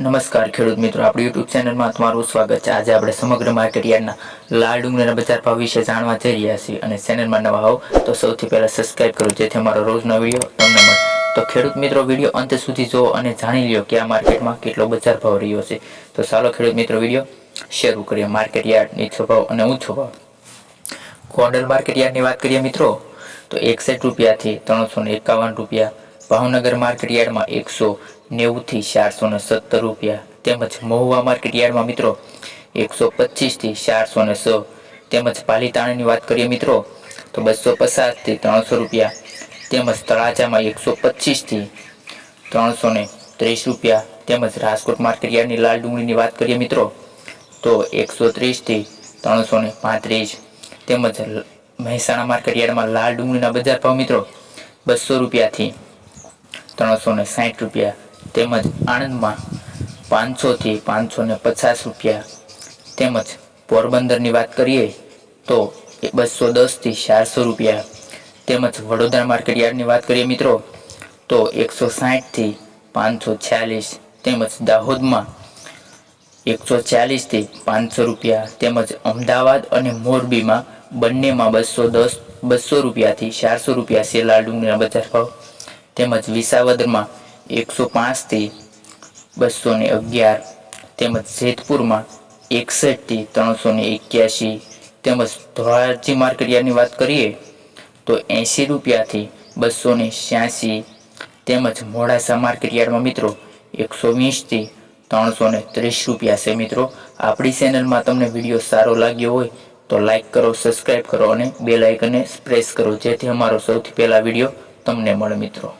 નમસ્કાર ખેડૂત મિત્રો, આપણી યુટ્યુબ ચેનલમાં તમારું સ્વાગત છે. આજે આપણે સમગ્ર માર્કેટ યાર્ડના લાલ ડુંગળીના બજાર ભાવ વિશે જાણવા જઈ રહ્યા છીએ અને ચેનલમાં નવા હોવ તો સૌથી પહેલાં સબસ્ક્રાઇબ કરો, જેથી અમારો રોજનો વીડિયો તમને મળે. તો ખેડૂત મિત્રો, વીડિયો અંત સુધી જુઓ અને જાણી લ્યો કે આ માર્કેટમાં કેટલો બજાર ભાવ રહ્યો છે. તો ચાલો ખેડૂત મિત્રો, વીડિયો શરૂ કરીએ. માર્કેટ યાર્ડ નીચો ભાવ અને ઊંચો ભાવ. ગોંડલ માર્કેટ યાર્ડની વાત કરીએ મિત્રો, તો એકસઠ રૂપિયાથી ત્રણસો ને એકાવન રૂપિયા ભાવનગર માર્કેટયાર્ડમાં એકસો નેવુંથી ચારસો ને સત્તર રૂપિયા તેમજ મહુવા માર્કેટ યાર્ડમાં મિત્રો એકસો પચીસથી ચારસો ને સો તેમજ પાલીતાણાની વાત કરીએ મિત્રો, તો બસો પચાસથી ત્રણસો રૂપિયા તેમજ તળાજામાં એકસો પચીસથી ત્રણસો ને ત્રીસ રૂપિયા તેમજ રાજકોટ માર્કેટ યાર્ડની લાલ ડુંગળીની વાત કરીએ મિત્રો, તો એકસો ત્રીસથી ત્રણસો ને પાંત્રીસ તેમજ મહેસાણા માર્કેટ યાર્ડમાં લાલ ડુંગળીના બજાર ભાવ મિત્રો બસો રૂપિયાથી ત્રણસો ને સાહીઠ રૂપિયા તેમજ આણંદમાં પાંચસોથી પાંચસો ને પચાસ રૂપિયા તેમજ પોરબંદરની વાત કરીએ તો બસો દસથી ચારસો રૂપિયા તેમજ વડોદરા માર્કેટ યાર્ડની વાત કરીએ મિત્રો, તો એકસો સાહીઠથી પાંચસો છ્યાલીસ તેમજ દાહોદમાં એકસો ચાલીસથી પાંચસો રૂપિયા તેમજ અમદાવાદ અને મોરબીમાં બંનેમાં બસો દસ, બસો રૂપિયાથી ચારસો રૂપિયા લાલ ડુંગળીના બજાર ભાવ તેમજ વિસાવદરમાં એકસો પાંચથી બસો ને અગિયાર, તેમજ જેતપુરમાં એકસઠથી ત્રણસો ને એક્યાસી તેમજ ધોરાજી માર્કેટ યાર્ડની વાત કરીએ તો એંશી રૂપિયાથી બસો ને છ્યાસી તેમજ મોડાસા માર્કેટ યાર્ડમાં મિત્રો એકસો વીસથી ત્રણસો ને ત્રીસ રૂપિયા છે મિત્રો. આપણી ચેનલમાં તમને વીડિયો સારો લાગ્યો હોય તો લાઈક કરો સબસ્ક્રાઈબ કરો અને બે લાઇકને પ્રેસ કરો જેથી અમારો સૌથી પહેલા વીડિયો તમને મળે મિત્રો.